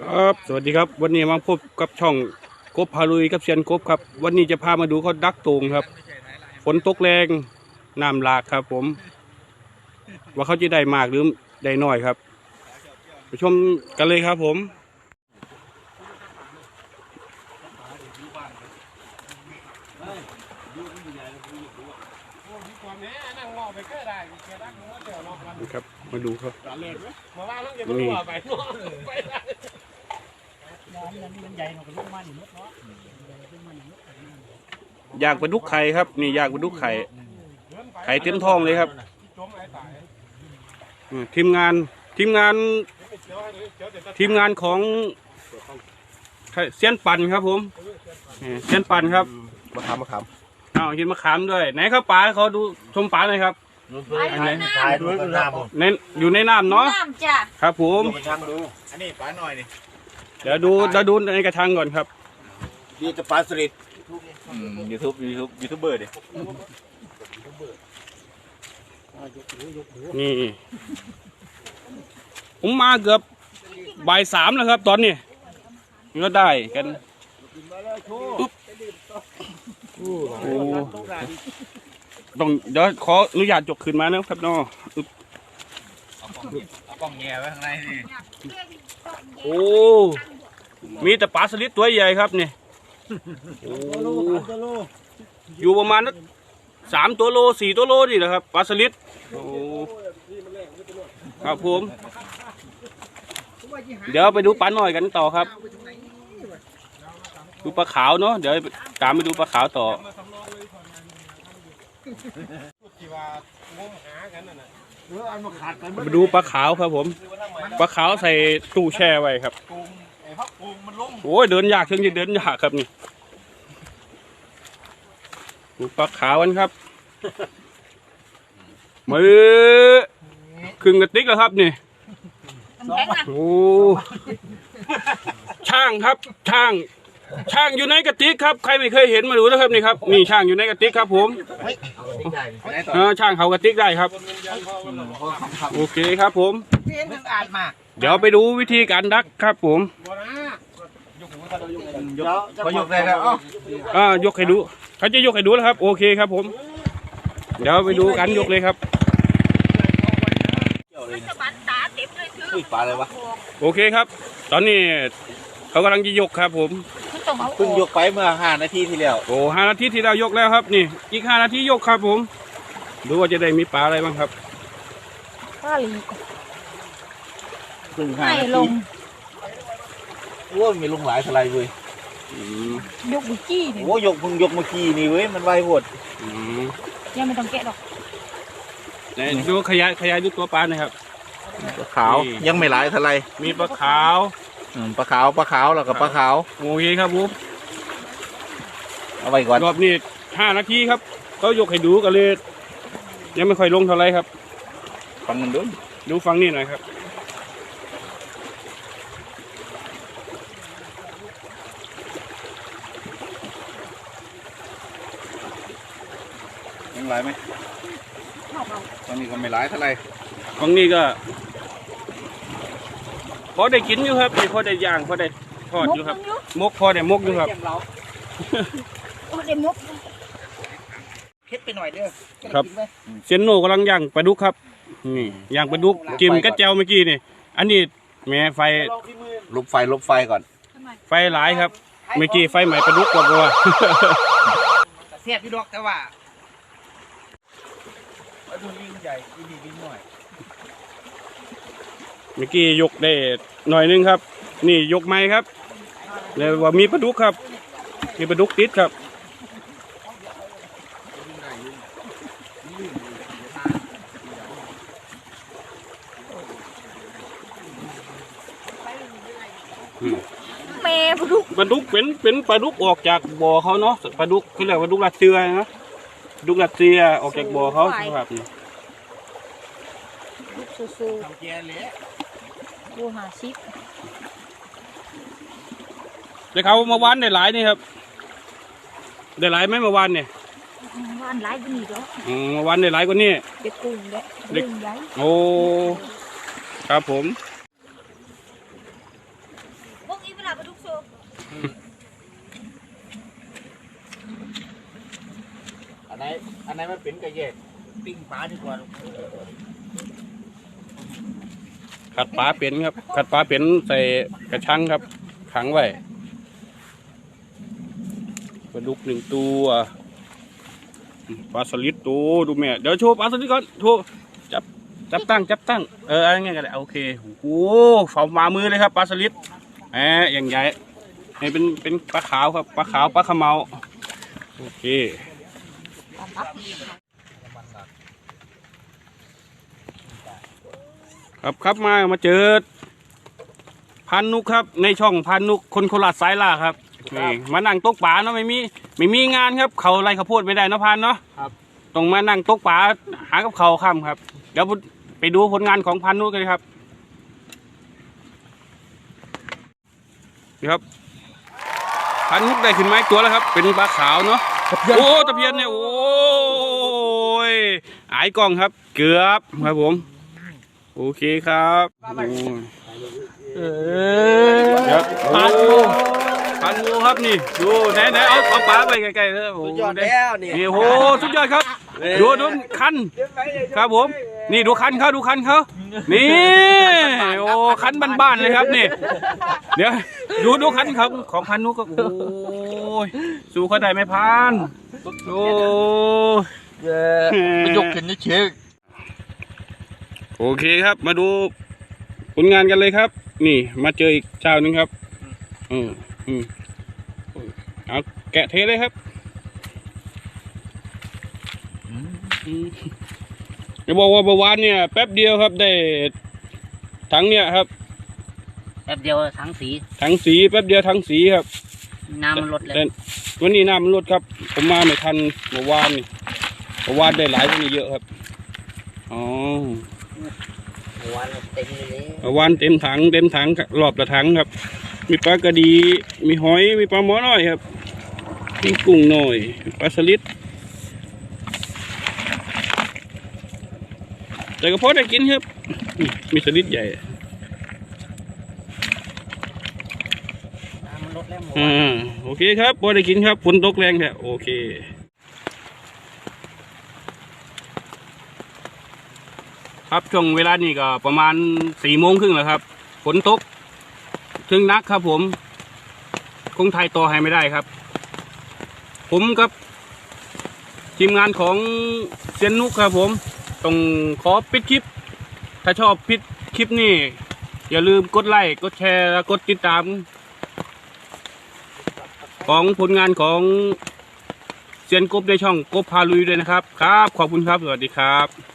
ครับสวัสดีครับ วันนี้มาพบกับช่องกบพาลุยกับเซียนกบครับ วันนี้จะพามาดูเขาดักตูงครับ ฝนตกแรงน้ำหลากครับ ผม ว่าเขาจะได้มากหรือได้น้อยครับไปชมกันเลยครับผม นี่ครับ มาดูครับนี่อยากปลาดุกไข่ครับ นี่อยากปลาดุกไข่ไข่เต็มท้องเลยครับอืมทีมงานทีมงาน ทีมงานของเซียนปั่นครับผมนี่เซียนปั่นครับมะขามมะขาม อ้าวกินมะขามด้วย ไหนครับป๋าเขาดูชมป๋าหน่อยครับอันไหนถ่ายด้วยกันหน้าผมในอยู่ในน้ำเนาะน้ำจ้ะครับผมดูกระชังดู อันนี้ปลาหน่อยนี่ เดี๋ยวดูเดี๋ยวดูในกระชังก่อนครับดีจะปลาสลิดยูทูบยูทูบยูทูบเบอร์ดินี่ ผมมาเกือบบ่ายสามแล้วครับ ตอนนี้ก็ได้กันอุ๊บ โอ้ต้องเดี๋ยวขออนุญาตจกขึ้นมานะครับเนาะอึ๊บเอากล้องแง่ไว้ข้างในนี่โอ้มีแต่ปลาสลิดตัวใหญ่ครับนี่โอ้อยู่ประมาณนักสามตัวโลสี่ตัวโลนี่แหละครับปลาสลิดโอ้ครับผมเดี๋ยวไปดูปลาหน่อยกันต่อครับ ดูปลาขาวเนาะเดี๋ยวตามไปดูปลาขาวต่อมาดูปลาขาวครับผมปลาขาวใส่ตู้แช่ไว้ครับไอ้พักปูมันลงโอ้ยเดินยากเชิงจะเดินยากครับนี่ดูปลาขาวกันครับมือครึ่งกระติกแล้วครับนี่น้ำแข็งนะโอ้ ช่างครับ ช่าง ช่างอยู่ในกระติกครับ ใครไม่เคยเห็นมาดูนะครับนี่ครับนี่ช่างอยู่ในกระติกครับ ผมเออช่างเขากระติกได้ครับ โอเคครับผมเพี้ยนถึงอ่านมาเดี๋ยวไปดูวิธีการดักครับ ผมเขายกได้แล้วเอ้าอ่ายกให้ดู เขาจะยกให้ดูแล้วครับ โอเคครับผม เดี๋ยวไปดูกันยกเลยครับสะบัดตาเต็มเลยคืออุ้ยปลาอะไรวะ โอเคครับ ตอนนี้ เขากำลังจะยกครับผมมันต้องเอาเพิ่งยกไปเมื่อห้านาทีที่แล้วโอ้ห้านาทีที่เรายกแล้วครับ นี่ อีกห้านาทียกครับผม ดูว่าจะได้มีปลาอะไรบ้างครับข้าลีเพิ่งห้าให้นาลทีงโอ้ยมีลงหลายทลายเว้ยอืมยกบุจี้นี่โอ้ยยกเพิ่งยกเมื่อกี้นี่เว้ยมันไวโหดอืมยังไม่ต้องแกะดอกไหนดูขยายขยายดูตัวปลาหน่อยครับปลาขาวนี่ยังไม่หลายทลายมีปลาขาว อืมปลาขาวปลาขาวแล้วก็ปลาขาวโอเคครับผมเอาไว้ก่อนรอบนี้ห้านาทีครับเขายกให้ดูกันเลยยังไม่ค่อยลงเท่าไหรครับ ฟังมันดูดูฟังนี่หน่อยครับยังหลายไหมตอนนี้ก็ไม่หลายเท่าไหร่ฟังนี่ก็พ อได้กินอยู่ครับนี่พอได้ย่างพอได้ทอดอยู่ครับ มกพอได้มกอยู่ครับโอ้เด็มุกเพชรไปหน่อยเด้อครับเซยนโนกำลังย่างปลาดุกครับนี่ย่างปลาดุกกิมกระเจียวเมื่อกี้นี่ อันนี้แม่ไฟลบไฟลบไฟก่อน ไฟหลายครับ เมื่อกี้ไฟใหม่ปลาดุกกว่าว่าเสียบพี่ดอกแต่ว่าปลาดุกลิงใหญ่อีนี่ลิงหน่อย เมื่อกี้ยกได้หน่อยนึงครับ นี่ยกไม้ครับแล้วว่ามีปลาดุกครับ มีปลาดุกติดครับแม่พลุกปลาดุกเป็นเป็นปลาดุกออกจากบ่อเขาเนาะปลาดุกเขาเรียกว่าปลาดุกรัสเซียนะปลาดุกรัสเซียออกจากบ่อเขาครับนี่ลุกสู้ทำแกเละๆ ดูหาชิปแต่เขาเมื่อวานได้หลายนี่ครับได้หลายไหมเมื่อวานเนี่ยว่านหลายกว่านี้เด้ออืมเมื่อวานได้หลายกว่านี้เด็กกุ้งเด็กเด็กกุ้งใหญ่โอ้ครับผมเวลาปลาดุกโซอันไหนอันไหนมันเป็นกระแยกปิ้งปลาดีกว่า ขัดปลาเป็นครับ ขัดปลาเป็นใส่กระชังครับ ขังไว้ปลาดุกหนึ่งตัวปลาสลิดตัวดูแม่เดี๋ยวโชว์ปลาสลิดก่อนโชว์จับจับตั้งจับตั้งเอออะไรเงี้ยกันโอเคโอ้โหฝ่ามามือเลยครับปลาสลิดแหมอย่างใหญ่นี่เป็นเป็นปลาขาวครับปลาขาวปลาขาวเมาโอเค ครับครับมามาเจอพันนุกครับ ในช่องพันนุกคนโคราชสายล่าครับนี่มานั่งตกปลาเนาะไม่มีไม่มีงานครับเขาไรเขาวโพดไม่ได้เนาะพันเนาะครับต้องมานั่งตกปลาหากับเขาวค่ำครับ เดี๋ยวไปดูผลงานของพันนุกกันครับนี่ครับพันนุกได้ขึ้นไม้ตัวแล้วครับ เป็นปลาขาวเนาะโอ้ตะเพียนเนี่ยโอ้ยหายกล้องครับ เกือบครับผม โอเคครับโอ้ยเดี๋ยวพันงูพันงูครับนี่ ดูไหนไหนเอาเอาปลาไปไกลๆเลยโอ้โหยอดแล้วเนี่ยนี่โอ้โหสุดยอดครับ ดูดูคัน ครับผม นี่ดูคันเขาดูคันเขานี่ โอ้คันบ้านๆเลยครับนี่ เดี๋ยวดูดูคันเขาของพันนุกก็โอ้ยสู้เขาได้ไหมพันโอ้ยมันยกขึ้นนี่เชือก โอเคครับ มาดูผลงานกันเลยครับ นี่ มาเจออีกเจ้าหนึงครับอืมอืมเอาแกะเทเลยครับอืมจะบอกว่าเมื่อวานเนี่ย แป๊บเดียวครับได้ถังเนี่ยครับ แป๊บเดียวทั้งสีถังสีแป๊บเดียวถังสีครับน้ำมันลดเลยแต่วันนี้น้ำมันลดครับ ผมมาไม่ทันเมื่อวานนี่เมื่อวานได้หลายกว่านี้เยอะครับ อ๋อวันเต็มเลยเมื่อวานเต็มถังเต็มถังรอบละถังครับ มีปลากระดี มีหอย มีปลาหมอน้อยครับ มีกุ้งหน่อย ปลาสลิด แต่ก็พอได้กินครับนี่มีสลิดใหญ่น้ำมันลดแล้วหมดอ่าโอเคครับพอได้กินครับ ฝนตกแรงแท้โอเค ครับช่วงเวลานี้ก็ประมาณสี่โมงครึ่งแล้วครับฝนตกถึงนักครับผมคงไทยต่อให้ไม่ได้ครับ ผมกับทีมงานของเซียนนุกครับผมต้องขอปิดคลิป ถ้าชอบปิดคลิปนี่ อย่าลืมกดไลค์กดแชร์และกดติดตาม ของผลงานของเซียนกบในช่องกบพาลุยด้วยนะครับ ครับ ขอบคุณครับ สวัสดีครับ